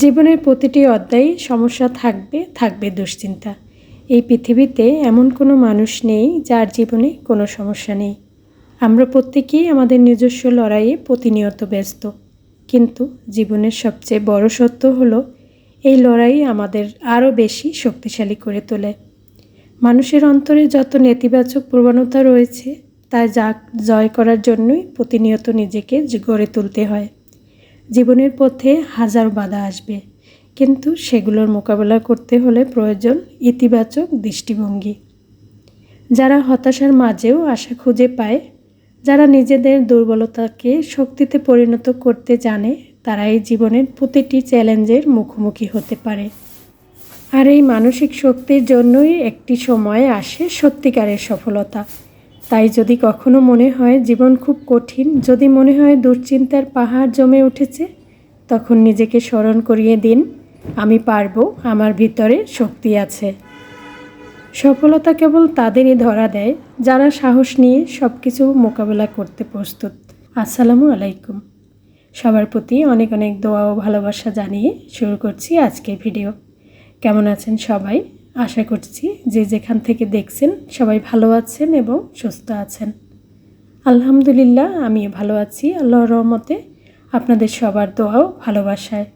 জীবনের প্রতিটি অধ্যায়ে সমস্যা থাকবে থাকবে দুশ্চিন্তা। এই পৃথিবীতে এমন কোনো মানুষ নেই যার জীবনে কোনো সমস্যা নেই। আমরা প্রত্যেকেই আমাদের নিজস্ব লড়াইয়ে প্রতিনিয়ত ব্যস্ত। কিন্তু জীবনের সবচেয়ে বড় সত্য হলো, এই লড়াই আমাদের আরও বেশি শক্তিশালী করে তোলে। মানুষের অন্তরে যত নেতিবাচক প্রবণতা রয়েছে, তা যা জয় করার জন্যই প্রতিনিয়ত নিজেকে গড়ে তুলতে হয়। জীবনের পথে হাজার বাধা আসবে। কিন্তু সেগুলোর মোকাবেলা করতে হলে প্রয়োজন ইতিবাচক দৃষ্টিভঙ্গি। যারা হতাশার মাঝেও আশা খুঁজে পায়, যারা নিজেদের দুর্বলতাকে শক্তিতে পরিণত করতে জানে তারা এই জীবনের প্রতিটি চ্যালেঞ্জের মুখোমুখি হতে পারে। আর এই মানসিক শক্তির জন্যই একটি সময় আসে সত্যিকারের সফলতা। তাই যদি কখনো মনে হয় জীবন খুব কঠিন, যদি মনে হয় দুশ্চিন্তার পাহাড় জমে উঠেছে, তখন নিজেকে স্মরণ করিয়ে দিন, আমি পারব, আমার ভিতরে শক্তি আছে। সফলতা কেবল তাদেরই ধরা দেয়, যারা সাহস নিয়ে সব কিছু মোকাবেলা করতে প্রস্তুত। আসসালামু আলাইকুম। সবার প্রতি অনেক অনেক দোয়া ও ভালোবাসা জানিয়ে শুরু করছি আজকের ভিডিও। কেমন আছেন সবাই? আশা করছি যে যেখান থেকে দেখছেন সবাই ভালো আছেন এবং সুস্থ আছেন। আলহামদুলিল্লাহ আমি ভালো আছি আল্লাহর রহমতে। আপনাদের সবার দোয়াও ভালোবাসায়।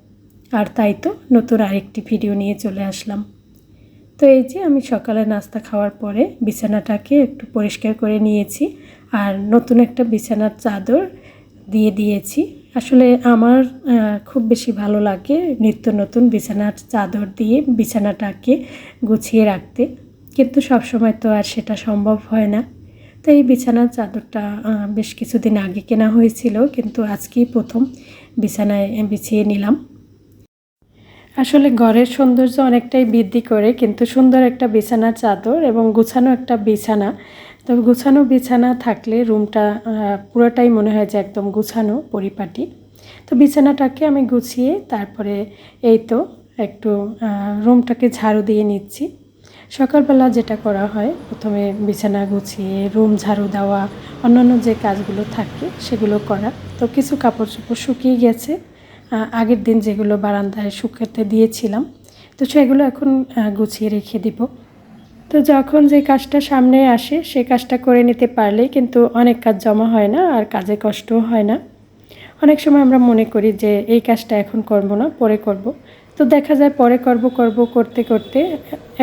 আর তাই তো নতুন আরেকটি ভিডিও নিয়ে চলে আসলাম। তো এই যে আমি সকালে নাস্তা খাওয়ার পরে বিছানাটাকে একটু পরিষ্কার করে নিয়েছি আর নতুন একটা বিছানার চাদর দিয়ে দিয়েছি। আসলে আমার খুব বেশি ভালো লাগে নিত্য নতুন বিছানার চাদর দিয়ে বিছানাটাকে গুছিয়ে রাখতে। কিন্তু সবসময় তো আর সেটা সম্ভব হয় না। তো এই বিছানার চাদরটা বেশ কিছুদিন আগে কেনা হয়েছিল, কিন্তু আজকেই প্রথম বিছানায় বিছিয়ে নিলাম। আসলে ঘরের সৌন্দর্য অনেকটাই বৃদ্ধি করে, কিন্তু সুন্দর একটা বিছানার চাদর এবং গুছানো একটা বিছানা তবে গুছানো বিছানা থাকলে রুমটা পুরোটাই মনে হয় যে একদম গুছানো, পরিপাটি। তো বিছানাটাকে আমি গুছিয়ে তারপরে এই তো একটু রুমটাকে ঝাড়ু দিয়ে নিচ্ছি। সকালবেলা যেটা করা হয়, প্রথমে বিছানা গুছিয়ে, রুম ঝাড়ু দেওয়া, অন্যান্য যে কাজগুলো থাকে সেগুলো করা। তো কিছু কাপড় চোপড় শুকিয়ে গেছে আগের দিন যেগুলো বারান্দায় শুকাতে দিয়েছিলাম। তো সেগুলো এখন গুছিয়ে রেখে দিব। তো যখন যে কাজটা সামনে আসে, সে কাজটা করে নিতে পারলেই কিন্তু অনেক কাজ জমা হয় না আর কাজে কষ্টও হয় না। অনেক সময় আমরা মনে করি যে, এই কাজটা এখন করব না, পরে করব। তো দেখা যায় পরে করব করব, করতে করতে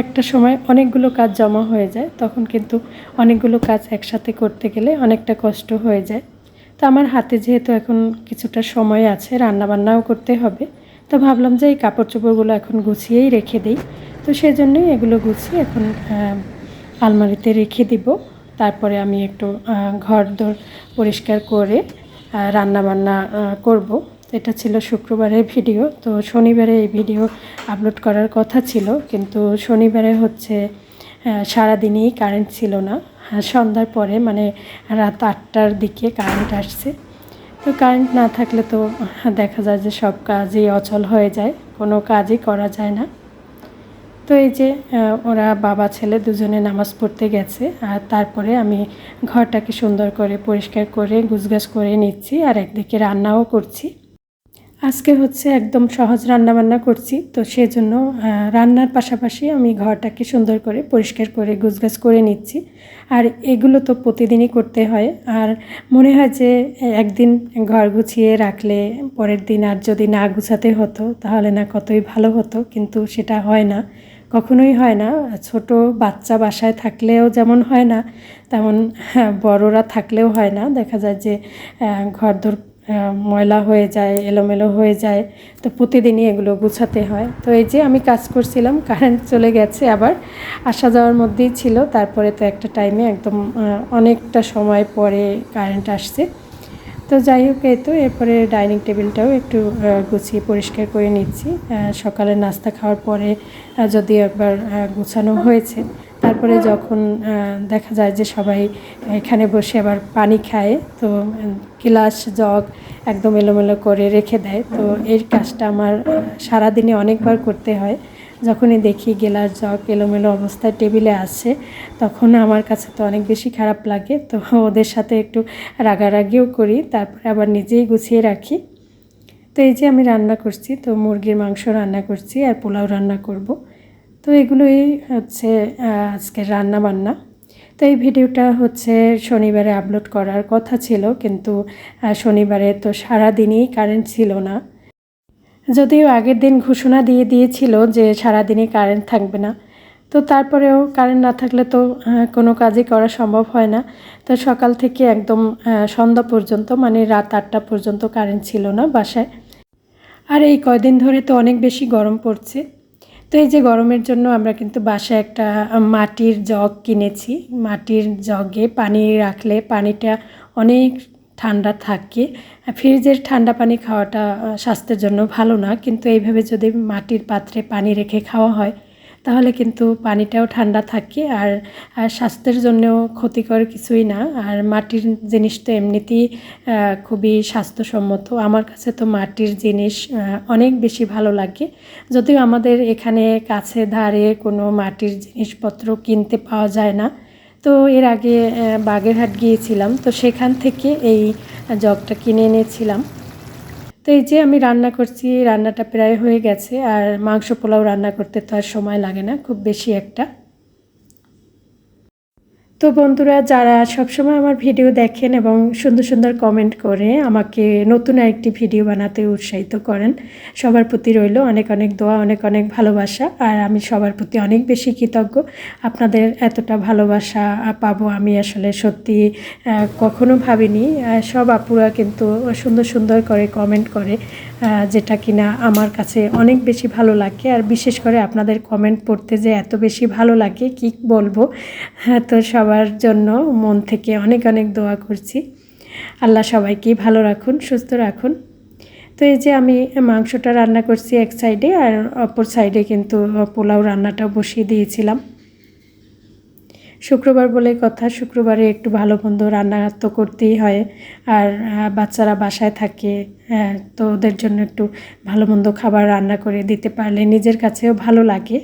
একটা সময় অনেকগুলো কাজ জমা হয়ে যায়, তখন কিন্তু অনেকগুলো কাজ একসাথে করতে গেলে অনেকটা কষ্ট হয়ে যায়। তো আমার হাতে যেহেতু এখন কিছুটা সময় আছে, রান্নাবান্নাও করতে হবে, তো ভাবলাম যে এই কাপড় চোপড়গুলো এখন গুছিয়েই রেখে দিই। তো সেই জন্যই এগুলো গুছিয়ে এখন আলমারিতে রেখে দিব। তারপরে আমি একটু ঘর দর পরিষ্কার করে রান্নাবান্না করব। এটা ছিল শুক্রবারের ভিডিও, তো শনিবারে এই ভিডিও আপলোড করার কথা ছিল। কিন্তু শনিবারে হচ্ছে সারাদিনই কারেন্ট ছিল না। সন্ধ্যার পরে মানে রাত আটটার দিকে কারেন্ট আসছে। তো কারেন্ট না থাকলে তো দেখা যায় যে সব কাজই অচল হয়ে যায়। কোনো কাজই করা যায় না। তো এই যে ওরা বাবা, ছেলে দুজনে নামাজ পড়তে গেছে, আর তারপরে আমি ঘরটাকে সুন্দর করে পরিষ্কার করে গুছগাছ করে নিচ্ছি আর একদিকে রান্নাও করছি। আজকে হচ্ছে একদম সহজ রান্না বান্না করছি, তো সেজন্য রান্নার পাশাপাশি আমি ঘরটাকে সুন্দর করে পরিষ্কার করে গুছগাছ করে নিচ্ছি। আর এগুলো তো প্রতিদিনই করতে হয়, আর মনে হয় যে, একদিন ঘর গুছিয়ে রাখলে পরের দিন আর যদি না গুছাতে হতো, তাহলে না কতই ভালো হতো, কিন্তু সেটা হয় না। কখনোই হয় না। ছোট বাচ্চা বাসায় থাকলেও যেমন হয় না তেমন হ্যাঁ, বড়রা থাকলেও হয় না। দেখা যায় যে ঘর ঘরদোর ময়লা হয়ে যায় এলোমেলো হয়ে যায় তো প্রতিদিনই এগুলো গুছাতে হয়। তো এই যে আমি কাজ করছিলাম কারেন্ট চলে গেছে আবার আসা যাওয়ার মধ্যেই ছিল। তারপরে তো একটা টাইমে একদম অনেকটা সময় পরে কারেন্ট আসছে। তো যাই হোক, এই তো। এরপরে ডাইনিং টেবিলটাও একটু গুছিয়ে পরিষ্কার করে নিচ্ছি। সকালে নাস্তা খাওয়ার পরে যদি একবার গুছানো হয়েছে, তারপরে যখন দেখা যায় যে সবাই এখানে বসে আবার পানি খায়, তো গ্লাস, জগ একদম এলোমেলো করে রেখে দেয়। তো এই কাজটা আমার সারাদিনে অনেকবার করতে হয়। যখনই দেখি গেলার জগ এলোমেলো অবস্থায় টেবিলে আসে তখন আমার কাছে তো অনেক বেশি খারাপ লাগে। তো ওদের সাথে একটু রাগারাগিও করি, তারপরে আবার নিজেই গুছিয়ে রাখি। তো এই যে আমি রান্না করছি, তো মুরগির মাংস রান্না করছি আর পোলাও রান্না করব। তো এগুলোই হচ্ছে আজকের রান্না বান্না তো এই ভিডিওটা হচ্ছে শনিবারে আপলোড করার কথা ছিল, কিন্তু শনিবারে তো সারাদিনই কারেন্ট ছিল না। যদিও আগের দিন ঘোষণা দিয়ে দিয়েছিল যে সারাদিনই কারেন্ট থাকবে না, তো তারপরেও কারেন্ট না থাকলে তো কোনো কাজই করা সম্ভব হয় না। তো সকাল থেকে একদম সন্ধ্যা পর্যন্ত মানে রাত আটটা পর্যন্ত কারেন্ট ছিল না বাসায়। আর এই কয়দিন ধরে তো অনেক বেশি গরম পড়ছে। তো এই যে গরমের জন্য আমরা কিন্তু বাসায় একটা মাটির জগ কিনেছি। মাটির জগে পানি রাখলে পানিটা অনেক ঠান্ডা থাকে। ফ্রিজের ঠান্ডা পানি খাওয়াটা স্বাস্থ্যের জন্য ভালো না। কিন্তু এইভাবে যদি মাটির পাত্রে পানি রেখে খাওয়া হয়, তাহলে কিন্তু পানিটাও ঠান্ডা থাকে আর স্বাস্থ্যের জন্যও ক্ষতিকর কিছুই না। আর মাটির জিনিস তো এমনিতেই খুবই স্বাস্থ্যসম্মত। আমার কাছে তো মাটির জিনিস অনেক বেশি ভালো লাগে। যদিও আমাদের এখানে কাছে ধারে কোনো মাটির জিনিসপত্র কিনতে পাওয়া যায় না। তো এর আগে বাগেরহাট গিয়েছিলাম, তো সেখান থেকে এই জগটা কিনে এনেছিলাম। তো এই যে আমি রান্না করছি, রান্নাটা প্রায় হয়ে গেছে, আর মাংস পোলাও রান্না করতে তো আর সময় লাগে না, খুব বেশি একটা। তো বন্ধুরা, যারা সবসময় আমার ভিডিও দেখেন এবং সুন্দর সুন্দর কমেন্ট করে আমাকে নতুন আরেকটি ভিডিও বানাতে উৎসাহিত করেন, সবার প্রতি রইল অনেক অনেক দোয়া, অনেক অনেক ভালোবাসা। আর আমি সবার প্রতি অনেক বেশি কৃতজ্ঞ। আপনাদের এতটা ভালোবাসা পাবো আমি আসলে সত্যি কখনো ভাবিনি। সব আপুরা কিন্তু সুন্দর সুন্দর করে কমেন্ট করে। যেটা কিনা আমার কাছে অনেক বেশি ভালো লাগে। আর বিশেষ করে আপনাদের কমেন্ট পড়তে যে এত বেশি ভালো লাগে, কি বলব? হ্যাঁ তো সবার জন্য মন থেকে অনেক অনেক দোয়া করছি। আল্লাহ সবাইকে ভালো রাখুন, সুস্থ রাখুন। তো এই যে আমি মাংসটা রান্না করছি এক সাইডে আর অপর সাইডে কিন্তু পোলাও রান্নাটাও বসিয়ে দিয়েছিলাম। শুক্রবার বলে কথা, শুক্রবারে একটু ভালো মন্দ রান্না তো করতেই হয়। আর বাচ্চারা বাসায় থাকে হ্যাঁ তো ওদের জন্য একটু ভালো মন্দ খাবার রান্না করে দিতে পারলে নিজের কাছেও ভালো লাগে।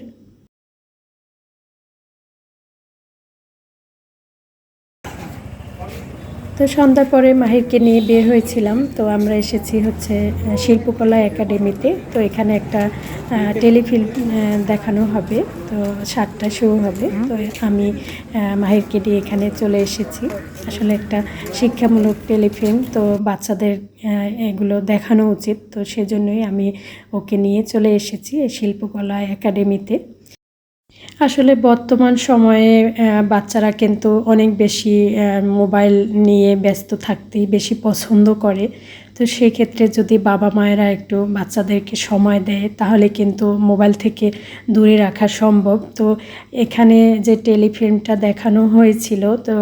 তো সন্ধ্যার পরে মাহিরকে নিয়ে বের হয়েছিলাম। তো আমরা এসেছি হচ্ছে শিল্পকলা একাডেমিতে। তো এখানে একটা টেলিফিল্ম দেখানো হবে। তো সাতটা শো হবে। তো আমি মাহিরকে নিয়ে এখানে চলে এসেছি। আসলে একটা শিক্ষামূলক টেলিফিল্ম। তো বাচ্চাদের এগুলো দেখানো উচিত। তো সেজন্যই আমি ওকে নিয়ে চলে এসেছি শিল্পকলা একাডেমিতে। আসলে বর্তমান সময়ে বাচ্চারা কিন্তু অনেক বেশি মোবাইল নিয়ে ব্যস্ত থাকতেই বেশি পছন্দ করে। তো সেক্ষেত্রে যদি বাবা মায়েরা একটু বাচ্চাদেরকে সময় দেয়, তাহলে কিন্তু মোবাইল থেকে দূরে রাখা সম্ভব। তো এখানে যে টেলিফিল্মটা দেখানো হয়েছিল, তো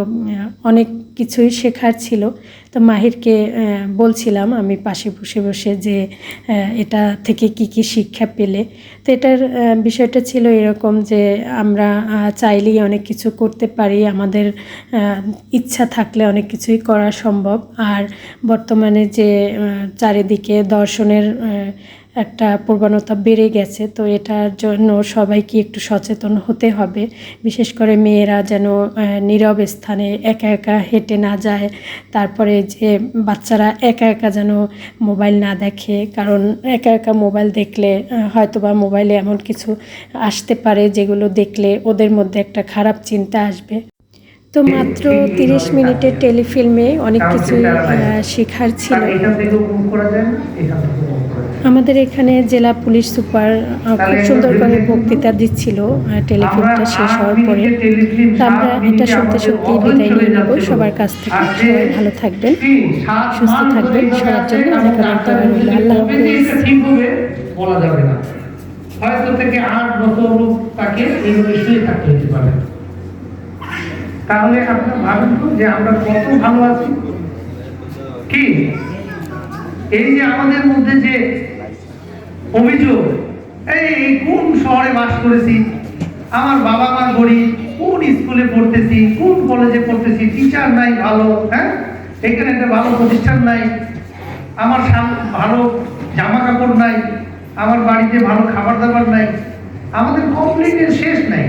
অনেক কিছুই শেখার ছিল। তো মাহিরকে বলছিলাম আমি পাশে বসে বসে যে এটা থেকে কি কি শিক্ষা পেলে। তো এটার বিষয়টা ছিল এরকম যে, আমরা চাইলেই অনেক কিছু করতে পারি। আমাদের ইচ্ছা থাকলে অনেক কিছুই করা সম্ভব। আর বর্তমানে যে চারিদিকে দর্শনের একটা প্রবণতা বেড়ে গেছে তো এটার জন্য সবাইকে একটু সচেতন হতে হবে। বিশেষ করে মেয়েরা যেন নীরব স্থানে একা একা হেঁটে না যায়। তারপরে যে বাচ্চারা একা একা যেন মোবাইল না দেখে কারণ একা একা মোবাইল দেখলে আহ, হয়তোবা মোবাইলে এমন কিছু আসতে পারে যেগুলো দেখলে ওদের মধ্যে একটা খারাপ চিন্তা আসবে। তো মাত্র তিরিশ মিনিটের টেলিফিল্মে অনেক আহ, শেখার ছিল। আমাদের এখানে জেলা পুলিশ সুপার খুব সুন্দর করে বক্তৃতা দিচ্ছিল টেলিফিল্মটা শেষ হওয়ার পরে। তো আমরা এটা সত্যি সত্যি বিদায় নিয়ে নেব। সবার কাছ থেকে সবাই ভালো থাকবেন সুস্থ থাকবেন। সবার জন্য অনেক অনেক আল্লাহ বলা যাবে না। হয়তো থেকে আট বছর তাকে এইভাবে শুয়ে থাকতে হতে পারে। তাহলে আপনার ভাবেন তো যে আমরা কত ভালো আছি। কি? এই যে আমাদের মধ্যে যে অভিযোগ, এই কোন শহরে বাস করেছি, আমার বাবা মা গরিব, কোন স্কুলে পড়তেছি, কোন কলেজে পড়তেছি টিচার নাই, ভালো হ্যাঁ? এখানে একটা ভালো প্রতিষ্ঠান নাই, আমার ভালো জামা কাপড় নাই, আমার বাড়িতে ভালো খাবার দাবার নাই, আমাদের কমপ্লেনের শেষ নাই।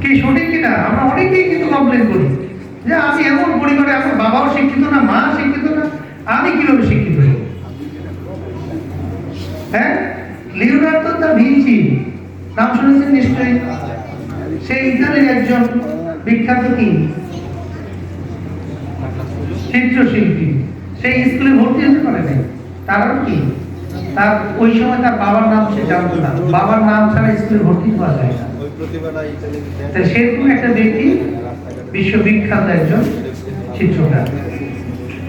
কি সঠিক কিনা? আমরা অনেকেই কিন্তু কমপ্লেন করি। যে আমি এমন পরিবারে আমার বাবাও শিক্ষিত না, মা শিক্ষিত না, আমি কীভাবে শিক্ষিত হ্যাঁ? লিওনার্দো দা ভিঞ্চি, নাম শুনেছেন নিশ্চয়ই? সে ইতালির একজন বিখ্যাত কি? চিত্রশিল্পী। সেই স্কুলে ভর্তি হতে পারে নাই। কারণ কি? তার ওই সময় তার বাবার নাম সে জানতো না। বাবার নাম ছাড়া স্কুলে ভর্তি হওয়া যায় না। সেরকম একটা ব্যক্তি বিশ্ববিখ্যাত একজন চিত্রকার।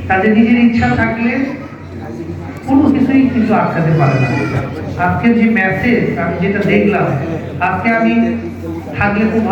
তাদের নিজের ইচ্ছা থাকলে কোনো কিছুই কিন্তু আটকাতে পারে না। আজকে যে মেসেজ আমি যেটা দেখলাম, আজকে আমি থাকলে খুব